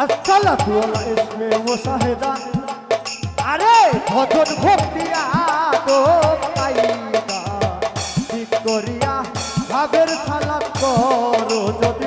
আচ্ছা, আসসালাত ওয়ালা ইসমে মুসাহেদা আরে, ভজন ভক্তি আদব পাইবা। ঠিক করিয়া ভাবের সালাত করো, যদি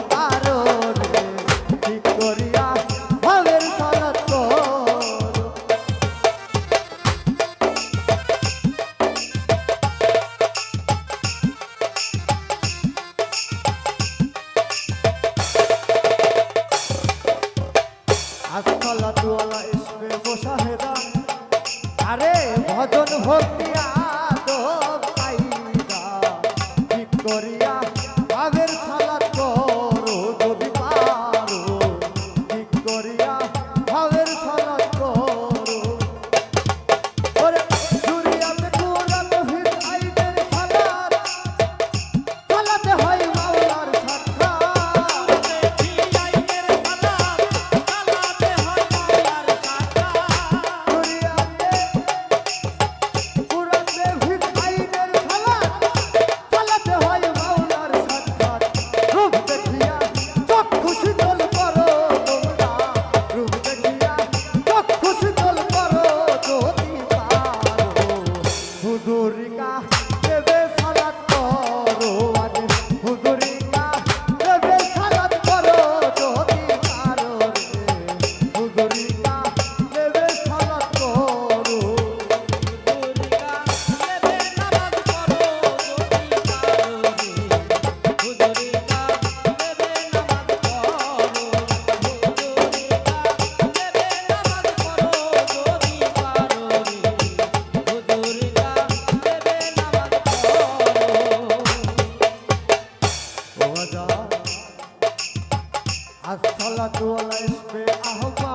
দোয়ালা আসবে আহ্বা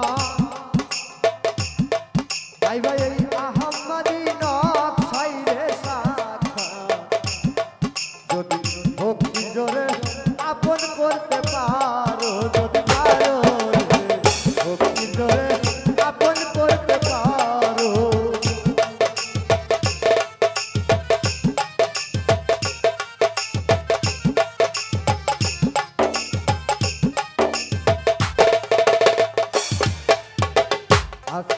ভাই ভাই